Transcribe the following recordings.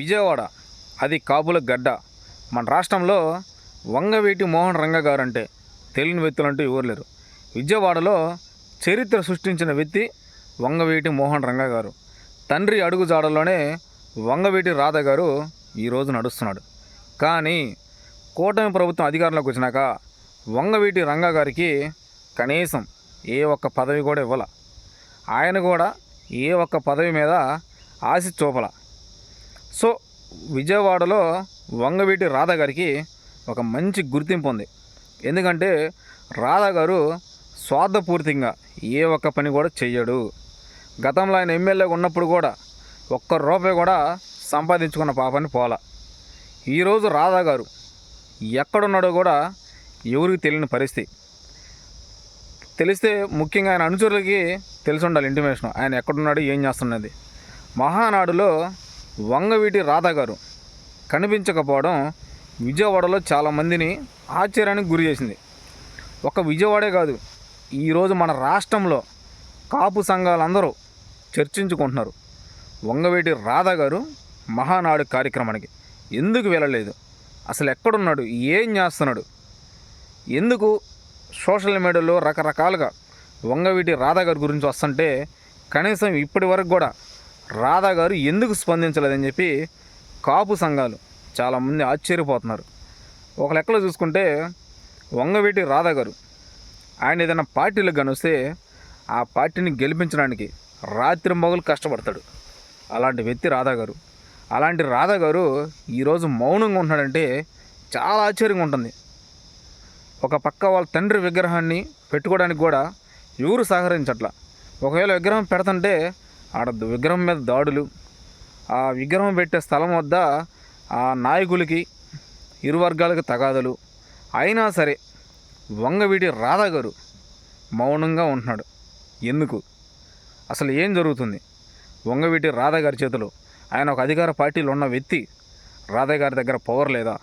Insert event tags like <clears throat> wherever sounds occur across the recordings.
విజయవాడ అది కాపుల గడ్డ. మన రాష్ట్రంలో వంగవీటి మోహన్ రంగ గారు అంటే తెలియని వ్యక్తులంటూ ఎవరు లేరు. విజయవాడలో చరిత్ర సృష్టించిన వ్యక్తి వంగవీటి మోహన్ రంగ గారు తండ్రి అడుగుజాడలోనే వంగవీటి రాధ గారు ఈరోజు నడుస్తున్నాడు. కానీ కూటమి ప్రభుత్వం అధికారంలోకి వచ్చినాక వంగవీటి రంగ గారికి కనీసం ఏ ఒక్క పదవి కూడా ఇవ్వాల. ఆయన కూడా ఏ ఒక్క పదవి మీద ఆశ చూపల. సో విజయవాడలో వంగవీటి రాధా గారికి ఒక మంచి గుర్తింపు ఉంది. ఎందుకంటే రాధా గారు స్వార్థపూర్తిగా ఏ ఒక్క పని కూడా చేయడు గతంలో ఆయన ఎమ్మెల్యేగా ఉన్నప్పుడు కూడా ఒక్క రూపాయి కూడా సంపాదించుకున్న పాపని పోల. ఈరోజు రాధా గారు ఎక్కడున్నాడో కూడా ఎవరికి తెలియని పరిస్థితి. తెలిస్తే ముఖ్యంగా ఆయన అనుచరులకి తెలిసి ఉండాలి ఇంటిమేషన్ ఆయన ఎక్కడున్నాడు ఏం చేస్తున్నది మహానాడులో వంగవీటి రాధా గారు కనిపించకపోవడం విజయవాడలో చాలామందిని ఆశ్చర్యానికి గురి చేసింది. ఒక విజయవాడే కాదు ఈరోజు మన రాష్ట్రంలో కాపు సంఘాలందరూ చర్చించుకుంటున్నారు. వంగవీటి రాధా గారు మహానాడు కార్యక్రమానికి ఎందుకు వెళ్ళలేదు? అసలు ఎక్కడున్నాడు? ఏం చేస్తున్నాడు? ఎందుకు సోషల్ మీడియాలో రకరకాలుగా వంగవీటి రాధా గారి గురించి వస్తుంటే కనీసం ఇప్పటి వరకు కూడా రాధా గారు ఎందుకు స్పందించలేదని చెప్పి కాపు సంఘాలు చాలామంది ఆశ్చర్యపోతున్నారు. ఒక లెక్కలో చూసుకుంటే వంగవీటి రాధా గారు ఆయన ఏదైనా పార్టీలకు కనిస్తే ఆ పార్టీని గెలిపించడానికి రాత్రి మొగలు కష్టపడతాడు. అలాంటి వ్యక్తి రాధా గారు. అలాంటి రాధా గారు ఈరోజు మౌనంగా ఉంటున్నాడంటే చాలా ఆశ్చర్యంగా ఉంటుంది. ఒక పక్క వాళ్ళ తండ్రి విగ్రహాన్ని పెట్టుకోవడానికి కూడా ఎవరు సహకరించట్ల? ఒకవేళ విగ్రహం పెడుతుంటే ఆడ విగ్రహం మీద దాడులు. ఆ విగ్రహం పెట్టే స్థలం వద్ద ఆ నాయకులకి ఇరు వర్గాలకు తగాదలు. అయినా సరే వంగవీటి రాధా గారు మౌనంగా ఉంటున్నాడు. ఎందుకు? అసలు ఏం జరుగుతుంది? వంగవీటి రాధా గారి చేతిలో ఆయన ఒక అధికార పార్టీలో ఉన్న వ్యక్తి రాధా గారి దగ్గర పవర్ లేదా?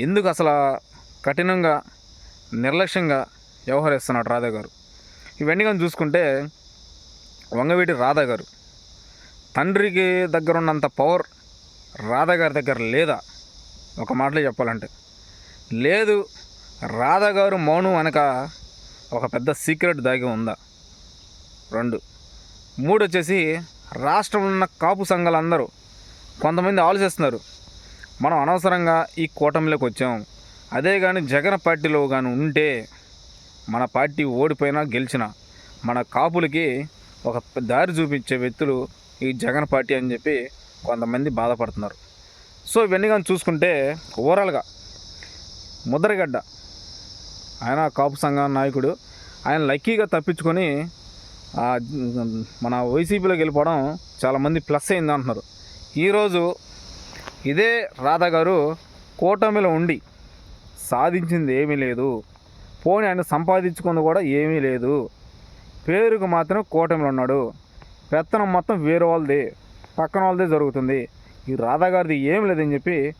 ఎందుకు అసలు కఠినంగా నిర్లక్ష్యంగా వ్యవహరిస్తున్నాడు రాధా గారు ఇవన్నీ కానీ చూసుకుంటే వంగవీటి రాధా గారు తండ్రికి దగ్గర ఉన్నంత పవర్ రాధా గారి దగ్గర లేదా? ఒక మాటలో చెప్పాలంటే. లేదు రాధా గారు మౌనం అనక ఒక పెద్ద సీక్రెట్ దాగి ఉందా? రెండు. మూడు వచ్చేసి రాష్ట్రంలో ఉన్న కాపు సంఘాలందరూ కొంతమంది ఆలోచిస్తున్నారు. మనం అనవసరంగా ఈ కూటమిలోకి వచ్చాం. అదే కానీ జగన్ పార్టీలో కానీ ఉంటే మన పార్టీ ఓడిపోయినా గెలిచినా మన కాపులకి ఒక దారి చూపించే వ్యక్తులు ఈ జగన్ పార్టీ అని చెప్పి కొంతమంది బాధపడుతున్నారు. సో ఇవన్నీ కానీ చూసుకుంటే ఓవరాల్గా ముద్రగడ్డ ఆయన కాపు సంఘం నాయకుడు ఆయన లక్కీగా తప్పించుకొని మన వైసీపీలోకి వెళ్ళిపోవడం చాలామంది ప్లస్ అయింది అంటున్నారు. ఈరోజు ఇదే రాధా గారు కూటమిలో ఉండి సాధించింది ఏమీ లేదు. పోనీ ఆయన సంపాదించుకుంది కూడా ఏమీ లేదు. పేరుకు మాత్రం కూటమిలో ఉన్నాడు. పెత్తనం మొత్తం వేరే వాళ్ళది పక్కన వాళ్ళదే జరుగుతుంది. ఈ రాధాగారిది ఏం లేదని చెప్పి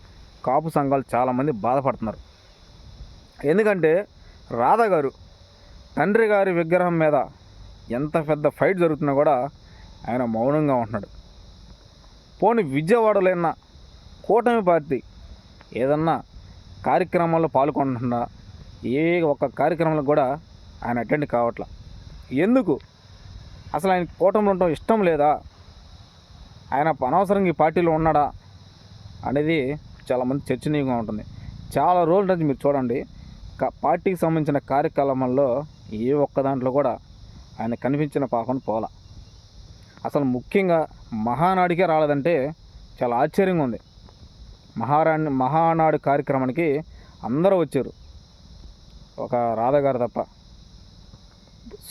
కాపు సంఘాలు చాలామంది బాధపడుతున్నారు. ఎందుకంటే రాధా గారు తండ్రి గారి విగ్రహం మీద ఎంత పెద్ద ఫైట్ జరుగుతున్నా కూడా ఆయన మౌనంగా ఉంటున్నాడు. పోనీ విజయవాడలో ఉన్న కూటమి పార్టీ ఏదన్నా కార్యక్రమాల్లో పాల్గొంటున్నా ఏ ఒక్క కార్యక్రమంలో కూడా ఆయన అటెండ్ కావట్లా. ఎందుకు? అసలు ఆయన కూటమిలో ఉండటం ఇష్టం లేదా? ఆయన అనవసరంగా ఈ పార్టీలో ఉన్నాడా? అనేది చాలామంది చర్చనీయంగా ఉంటుంది. చాలా రోజుల నుంచి మీరు చూడండి పార్టీకి సంబంధించిన కార్యక్రమాల్లో ఏ ఒక్క దాంట్లో కూడా ఆయన కనిపించిన పాపను పోల. అసలు ముఖ్యంగా మహానాడికే రాలేదంటే చాలా ఆశ్చర్యంగా ఉంది. మహారాణి మహానాడు కార్యక్రమానికి అందరూ వచ్చారు. ఒక రాధగారు తప్ప.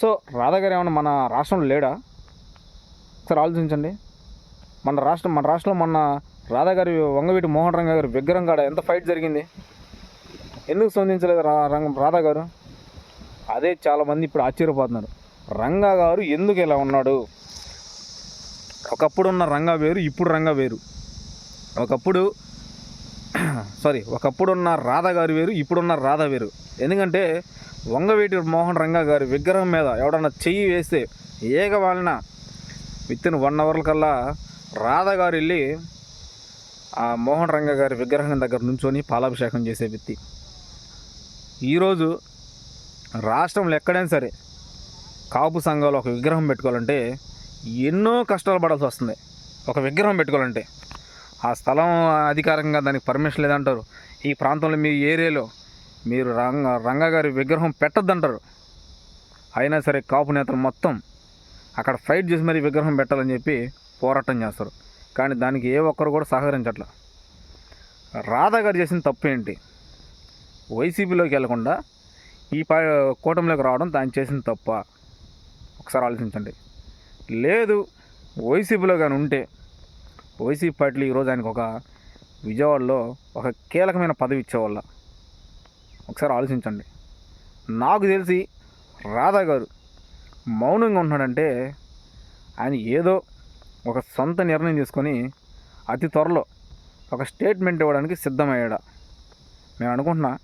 సో రాధగారు ఏమన్నా మన రాష్ట్రంలో లేడా? ఒకసారి ఆలోచించండి. మన రాష్ట్రం మన రాష్ట్రంలో మొన్న రాధాగారి వంగవీటి మోహన్ రంగ గారి విగ్రహం కాడ ఎంత ఫైట్ జరిగింది? ఎందుకు స్పందించలేదు రా రంగ రాధా గారు? అదే చాలామంది ఇప్పుడు ఆశ్చర్యపోతున్నారు. రంగా గారు ఎందుకు ఇలా ఉన్నాడు? ఒకప్పుడు ఉన్న రంగా వేరు ఇప్పుడు రంగా వేరు. ఒకప్పుడు <clears throat> సారీ ఒకప్పుడు ఉన్న రాధా గారు వేరు ఇప్పుడున్న రాధా వేరు. ఎందుకంటే వంగవీటి మోహన్ రంగా గారి విగ్రహం మీద ఎవడన్నా చెయ్యి వేస్తే ఏగ వాళ్ళన విత్ ఇన్ వన్ అవర్ కల్లా రాధ గారు వెళ్ళి ఆ మోహన్ రంగ గారి విగ్రహం దగ్గర నుంచొని పాలాభిషేకం చేసే వ్యక్తి. ఈరోజు రాష్ట్రంలో ఎక్కడైనా సరే కాపు సంఘాలు ఒక విగ్రహం పెట్టుకోవాలంటే ఎన్నో కష్టాలు పడాల్సి వస్తుంది. ఒక విగ్రహం పెట్టుకోవాలంటే ఆ స్థలం అధికారికంగా దానికి పర్మిషన్ లేదంటారు. ఈ ప్రాంతంలో మీ ఏరియాలో మీరు రంగ రంగగారి విగ్రహం పెట్టద్దంటారు. అయినా సరే కాపు నేతలు మొత్తం అక్కడ ఫైట్ చేసి మరీ విగ్రహం పెట్టాలని చెప్పి పోరాటం చేస్తారు. కానీ దానికి ఏ ఒక్కరు కూడా సహకరించట్ల. రాధా గారు చేసిన తప్పు ఏంటి? వైసీపీలోకి వెళ్ళకుండా ఈ పా కూటమిలోకి రావడం దాన్ని చేసిన తప్ప? ఒకసారి ఆలోచించండి. లేదు వైసీపీలో కానీ ఉంటే వైసీపీ పార్టీలు ఈరోజు ఆయనకు ఒక విజయవాడలో ఒక కీలకమైన పదవి ఇచ్చేవాళ్ళ. ఒకసారి ఆలోచించండి. నాకు తెలిసి రాధా గారు మౌనంగా ఉంటున్నాడంటే ఆయన ఏదో ఒక సొంత నిర్ణయం తీసుకొని అతి త్వరలో ఒక స్టేట్మెంట్ ఇవ్వడానికి సిద్ధమయ్యాడా? నేను అనుకుంటున్నా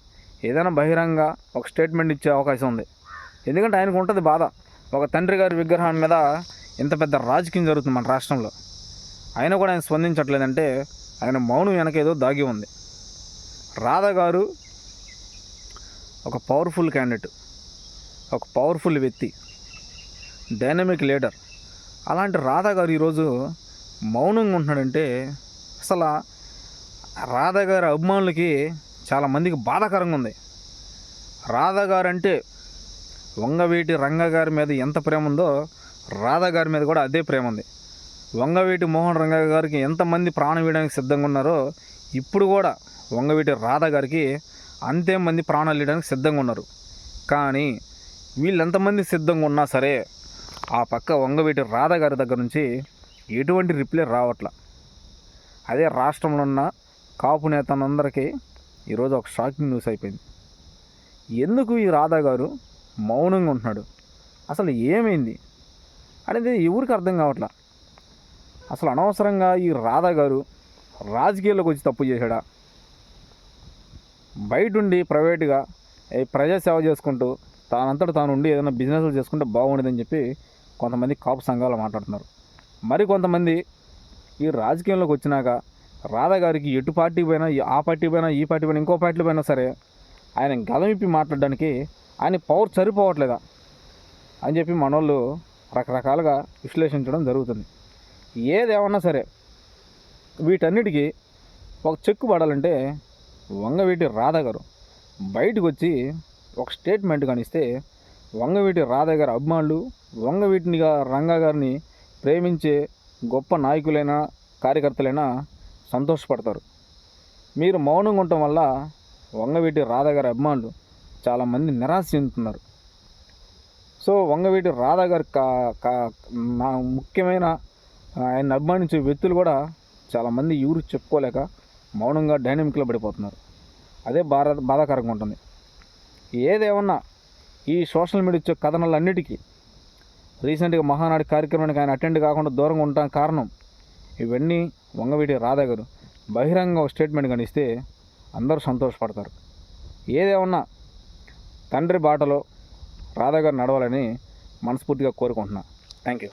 ఏదైనా బహిరంగ ఒక స్టేట్మెంట్ ఇచ్చే అవకాశం ఉంది. ఎందుకంటే ఆయనకు ఉంటుంది బాధ. ఒక తండ్రి గారి విగ్రహం మీద ఇంత పెద్ద రాజకీయం జరుగుతుంది మన రాష్ట్రంలో. అయినా కూడా ఆయన స్పందించట్లేదంటే ఆయన మౌనం వెనక ఏదో దాగి ఉంది. రాధా గారు ఒక పవర్ఫుల్ క్యాండిడేట్ ఒక పవర్ఫుల్ వ్యక్తి డైనమిక్ లీడర్ అలాంటి రాధా గారు ఈరోజు మౌనంగా ఉంటున్నాడంటే అసలు రాధా గారి అభిమానులకి చాలా మందికి బాధాకరంగా ఉంది. రాధా గారు అంటే వంగవీటి రంగ గారి మీద ఎంత ప్రేమ ఉందో రాధా గారి మీద కూడా అదే ప్రేమ ఉంది. వంగవీటి మోహన్ రంగ గారికి ఎంతమంది ప్రాణం వేయడానికి సిద్ధంగా ఉన్నారో ఇప్పుడు కూడా వంగవీటి రాధా గారికి అంతే మంది ప్రాణాలు వేయడానికి సిద్ధంగా ఉన్నారు. కానీ వీళ్ళు ఎంతమంది సిద్ధంగా ఉన్నా సరే ఆ పక్క వంగవీటి రాధా గారి దగ్గర నుంచి ఎటువంటి రిప్లై రావట్లా. అదే రాష్ట్రంలో ఉన్న కాపు నేతలందరికీ ఈరోజు ఒక షాకింగ్ న్యూస్ అయిపోయింది. ఎందుకు ఈ రాధా గారు మౌనంగా ఉంటున్నాడు? అసలు ఏమైంది? అనేది ఎవరికి అర్థం కావట్లా? అసలు అనవసరంగా ఈ రాధా గారు రాజకీయాల్లోకి వచ్చి తప్పు చేశాడా? బయట ఉండి ప్రైవేట్గా ప్రజాసేవ చేసుకుంటూ తానంతట తాను ఉండి ఏదైనా బిజినెస్లు చేసుకుంటే బాగుండదని చెప్పి కొంతమంది కాపు సంఘాలు మాట్లాడుతున్నారు. మరి కొంతమంది ఈ రాజకీయంలోకి వచ్చినాక రాధా గారికి ఎటు పార్టీ పోయినా ఈ- ఆ పార్టీ పోయినా ఈ పార్టీ పోయినా ఇంకో పార్టీ పోయినా సరే ఆయన గలమిప్పి మాట్లాడడానికి ఆయన పవర్ సరిపోవట్లేదా అని చెప్పి మనోళ్ళు రకరకాలుగా విశ్లేషించడం జరుగుతుంది. ఏదేమన్నా సరే వీటన్నిటికీ ఒక చెక్కు పడాలంటే వంగవీటి రాధా గారు బయటకు వచ్చి ఒక స్టేట్మెంట్ కానిస్తే వంగవీటి రాధా గారి అభిమానులు వంగవీటిని రంగా గారిని ప్రేమించే గొప్ప నాయకులైన కార్యకర్తలైనా సంతోషపడతారు. మీరు మౌనంగా ఉండటం వల్ల వంగవీటి రాధా గారి అభిమానులు చాలామంది నిరాశ చెందుతున్నారు. సో వంగవీటి రాధా గారి కా కా నా ముఖ్యమైన ఆయన అభిమానించే వ్యక్తులు కూడా చాలామంది ఎవరు చెప్పుకోలేక మౌనంగా డైనమిక్లో పడిపోతున్నారు. అదే బాధ బాధాకరంగా ఉంటుంది. ఏదేమన్నా ఈ సోషల్ మీడియా ఇచ్చే కథనాలన్నిటికీ రీసెంట్గా మహానాడు కార్యక్రమానికి ఆయన అటెండ్ కాకుండా దూరంగా ఉండటానికి కారణం ఇవన్నీ వంగవీటి రాధా గారు బహిరంగ ఒక స్టేట్మెంట్ కానీ ఇస్తే అందరూ సంతోషపడతారు. ఏదేమన్నా తండ్రి బాటలో రాధా గారు నడవాలని మనస్ఫూర్తిగా కోరుకుంటున్నా. Thank you